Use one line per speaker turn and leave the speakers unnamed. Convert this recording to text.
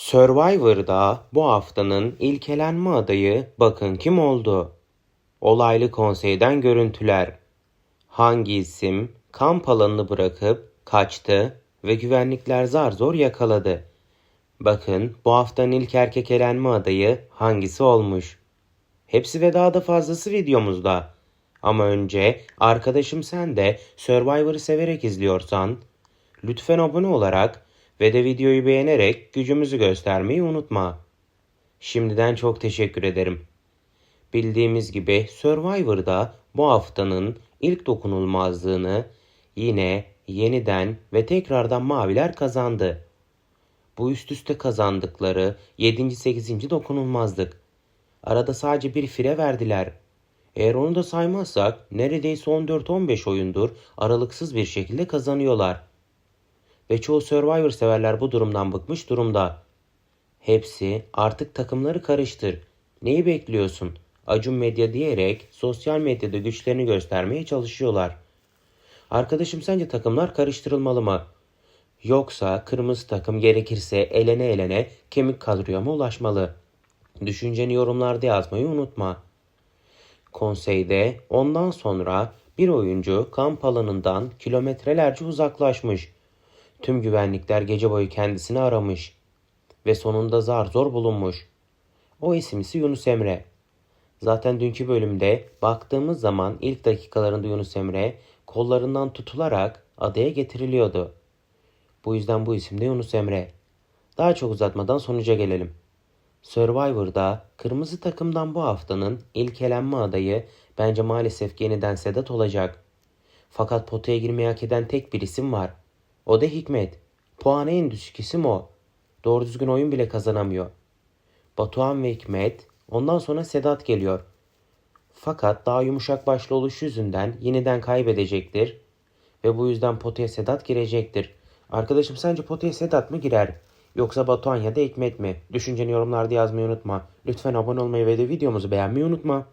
Survivor'da bu haftanın ilk elenme adayı bakın kim oldu? Olaylı konseyden görüntüler. Hangi isim kamp alanını bırakıp kaçtı ve güvenlikler zar zor yakaladı? Bakın bu haftanın ilk erkek elenme adayı hangisi olmuş? Hepsi ve daha da fazlası videomuzda. Ama önce arkadaşım sen de Survivor'ı severek izliyorsan lütfen abone olarak ve de videoyu beğenerek gücümüzü göstermeyi unutma. Şimdiden çok teşekkür ederim. Bildiğimiz gibi Survivor'da bu haftanın ilk dokunulmazlığını yine yeniden ve tekrardan maviler kazandı. Bu üst üste kazandıkları 7. 8. dokunulmazlık. Arada sadece bir fire verdiler. Eğer onu da saymazsak neredeyse 14-15 oyundur aralıksız bir şekilde kazanıyorlar. Ve çoğu Survivor severler bu durumdan bıkmış durumda. Hepsi artık takımları karıştır. Neyi bekliyorsun? Acun Medya diyerek sosyal medyada güçlerini göstermeye çalışıyorlar. Arkadaşım sence takımlar karıştırılmalı mı? Yoksa kırmızı takım gerekirse elene elene kemik kadroya mı ulaşmalı? Düşünceni yorumlarda yazmayı unutma. Konseyde ondan sonra bir oyuncu kamp alanından kilometrelerce uzaklaşmış. Tüm güvenlikler gece boyu kendisini aramış ve sonunda zar zor bulunmuş. O isim ise Yunus Emre. Zaten dünkü bölümde baktığımız zaman ilk dakikalarında Yunus Emre kollarından tutularak adaya getiriliyordu. Bu yüzden bu isim de Yunus Emre. Daha çok uzatmadan sonuca gelelim. Survivor'da kırmızı takımdan bu haftanın ilk elenme adayı bence maalesef yeniden Sedat olacak. Fakat potaya girmeyi hak eden tek bir isim var. O da Hikmet. Puanı en düşük isim o. Doğru düzgün oyun bile kazanamıyor. Batuhan ve Hikmet ondan sonra Sedat geliyor. Fakat daha yumuşak başlı oluş yüzünden yeniden kaybedecektir. Ve bu yüzden potaya Sedat girecektir. Arkadaşım sence potaya Sedat mı girer? Yoksa Batuhan ya da Hikmet mi? Düşünceni yorumlarda yazmayı unutma. Lütfen abone olmayı ve de videomuzu beğenmeyi unutma.